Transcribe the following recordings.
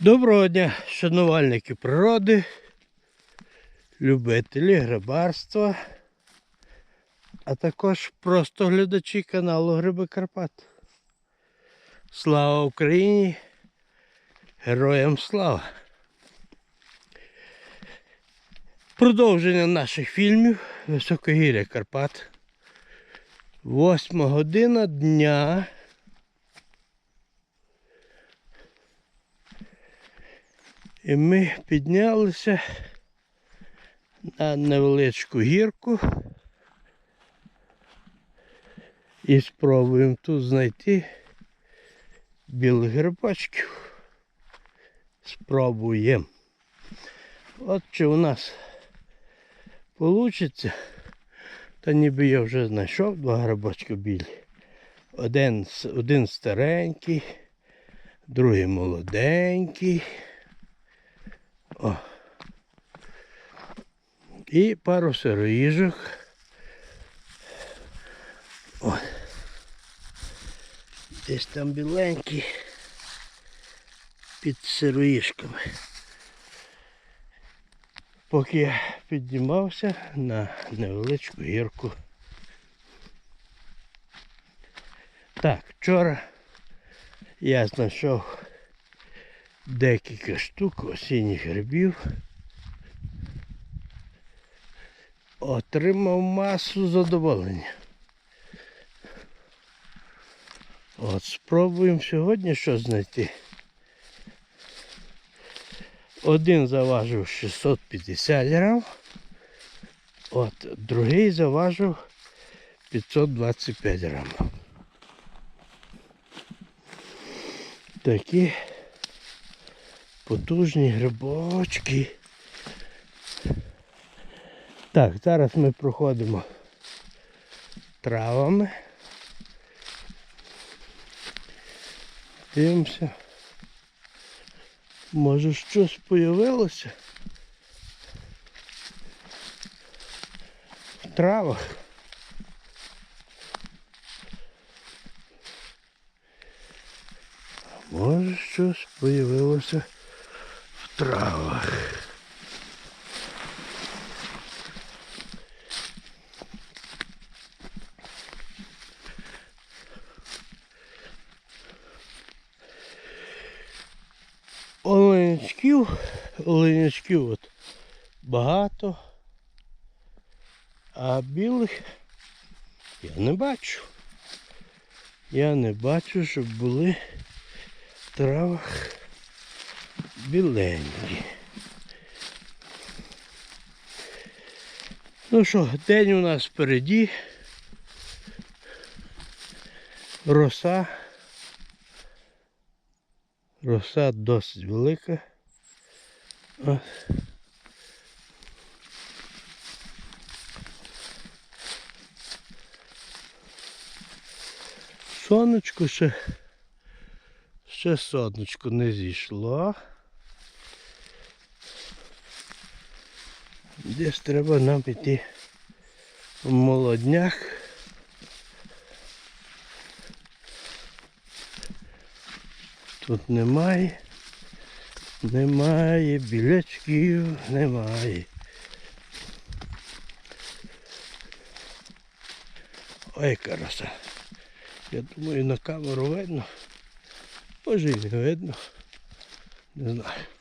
Доброго дня, шанувальники природи, любителі грибарства, а також просто глядачі каналу Гриби Карпат. Слава Україні! Героям слава! Продовження наших фільмів Високогір'я Карпат. Восьма година дня. І ми піднялися на невеличку гірку і спробуємо тут знайти білих грибочків. Спробуємо. От чи у нас вийде, та ніби я вже знайшов два грибочки білі. Один, один старенький, другий молоденький. О. І пару сироїжок. О. Десь там біленький під сироїжками. Поки я піднімався на невеличку гірку. Так, вчора я знайшов декілька штук осінніх грибів. Отримав масу задоволення. От спробуємо сьогодні щось знайти. Один заважив 650 грам, от другий заважив 525 грам. Такі потужні грибочки. Так, зараз ми проходимо травами. Дивимося. Може щось появилося в травах. Може щось появилося травах. Оленячків, оленячків от багато, а білих я не бачу. Я не бачу, щоб були в травах біленькі. Ну що, день у нас впереді. Роса. Роса досить велика. Сонечко ще, ще сонечко не зійшло. Десь треба нам піти в молодняк. Тут немає. Немає білячків, немає. Ой, краса. Я думаю, на камеру видно. Може і не видно. Не знаю.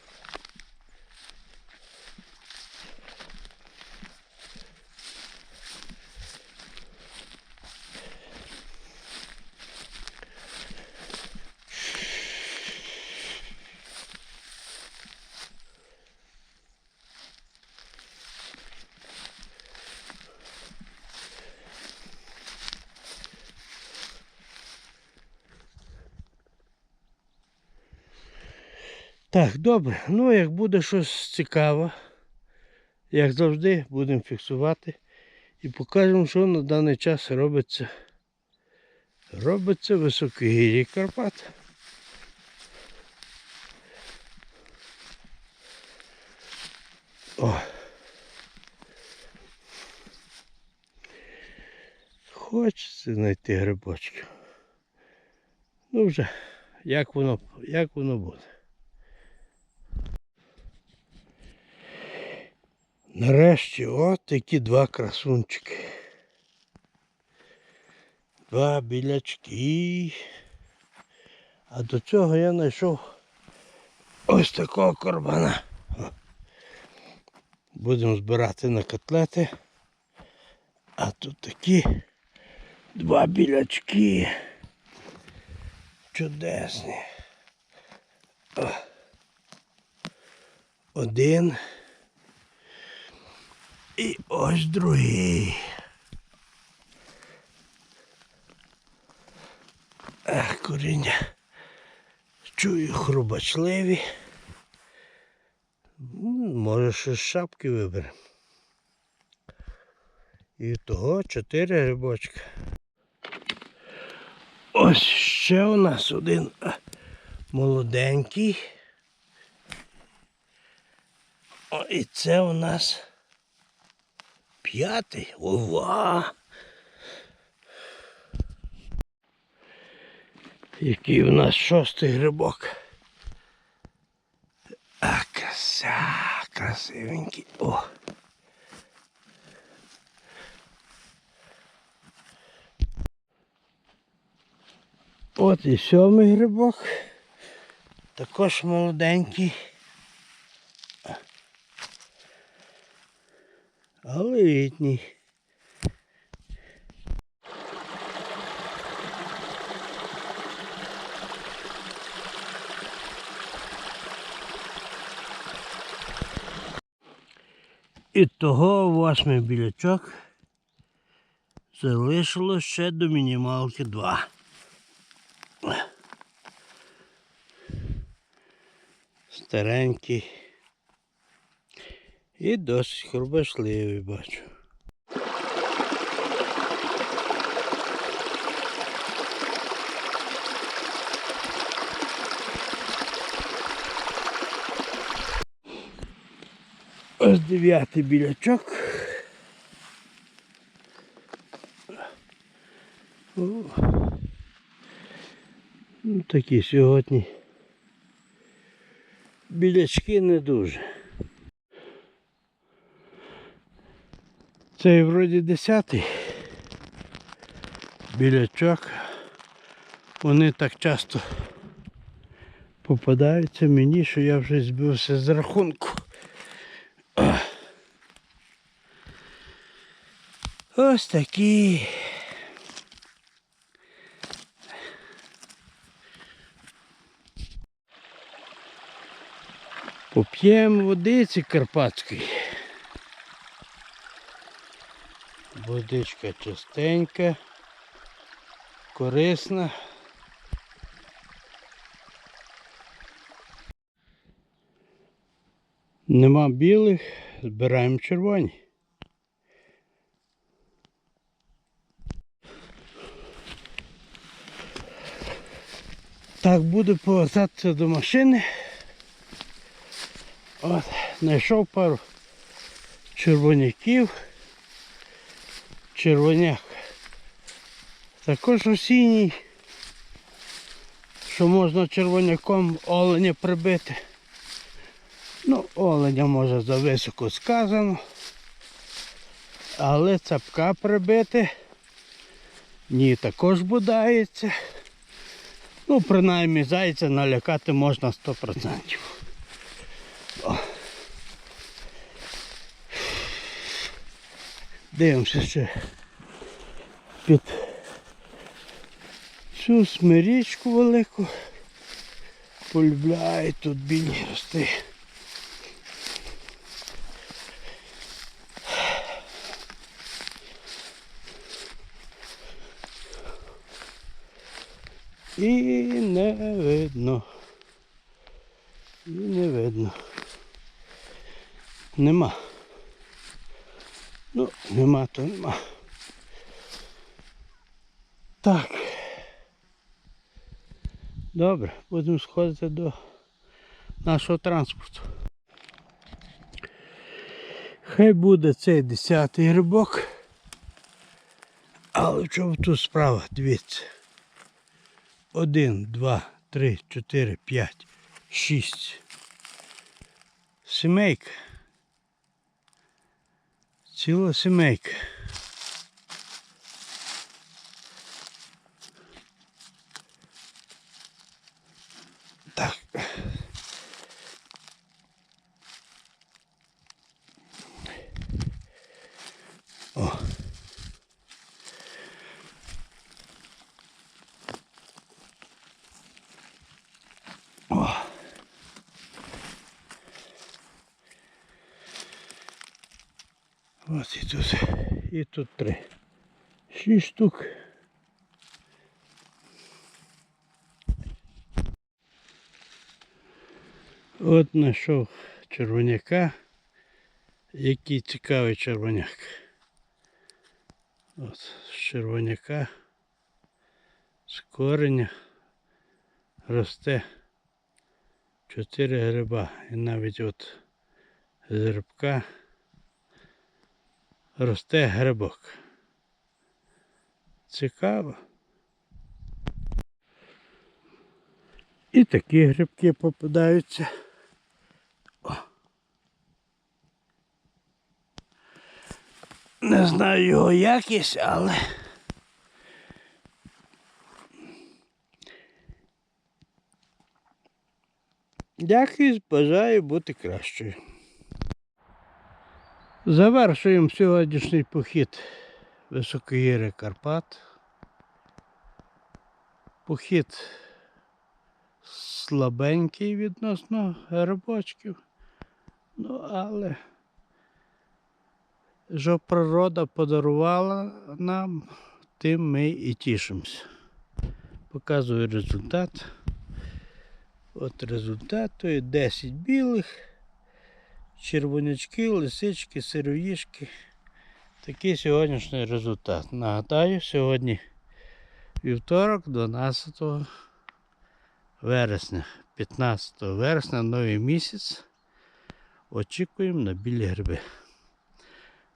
Так, добре. Ну, як буде щось цікаве, як завжди, будемо фіксувати і покажемо, що на даний час робиться. Робиться в високогір'ї Карпат. О. Хочеться знайти грибочки. Ну вже, як воно, як воно буде. Нарешті от такі два красунчики. Два білячки. А до цього я знайшов ось такого корбана. Будемо збирати на котлети. А тут такі два білячки. Чудесні. Один. І ось другий. Ах, коріння. Чую хрубачливі. Може, ще з шапки виберемо. І того чотири грибочка. Ось ще у нас один молоденький. О, і це у нас п'ятий. Ова! Який у нас шостий грибок. А, краса, красивенький. О. От і сьомий грибок. Також молоденький. Але літній. І того восьмий білячок залишилось ще до мінімалки два. Старенький. І досить хрубашливий бачу. Ось дев'ятий білячок. О. Ну, такі сьогодні. Білячки не дуже. Цей вроді десятий білячок. Вони так часто попадаються мені, що я вже збився з рахунку. Ось такі. Поп'ємо водиці карпатської. Водичка чистенька, корисна. Нема білих, збираємо червоні. Так, буду повертатися до машини. От, знайшов пару червоняків. Червоняк. Також осінній, що можна червоняком оленя прибити. Ну, оленя може за високо сказано. Але цапка прибити. Ні, також будається. Ну, принаймні зайця налякати можна 100%. Дивимося ще під цю смирічку велику. Полюбляють тут білі рости. І не видно. І не видно. Нема. Ну, нема, то нема. Так. Добре, будемо сходити до нашого транспорту. Хай буде цей десятий грибок. Але в чому тут справа? Дивіться. Один, два, три, чотири, п'ять, шість. Сімейка. Ціла сімейка. Ось і тут, і тут три. Шість штук. От знайшов червоняка. Який цікавий червоняк. От, з червоняка, з кореня росте чотири гриба. І навіть от з грибка росте грибок. Цікаво. І такі грибки попадаються. О. Не знаю його якість, але якість бажаю бути кращою. Завершуємо сьогоднішній похід високогір'я Карпат. Похід слабенький відносно грибочків. Ну, але що природа подарувала нам, тим ми і тішимося. Показую результат. От результат, то є 10 білих, червонячки, лисички, сироїшки. Такий сьогоднішній результат. Нагадаю, сьогодні вівторок, 12 вересня. 15 вересня, новий місяць. Очікуємо на білі гриби.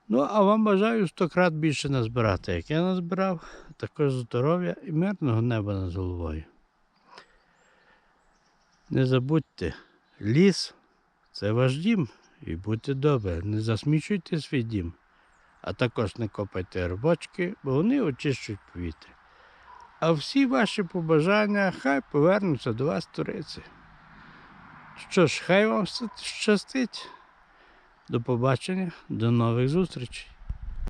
Ну, а вам бажаю 100 крат більше назбирати, як я назбирав. Також здоров'я і мирного неба над головою. Не забудьте, ліс це ваш дім. І будьте добре, не засмічуйте свій дім, а також не копайте робочки, бо вони очищують повітря. А всі ваші побажання хай повернуться до вас туриці. Що ж, хай вам щастить. До побачення, до нових зустрічей.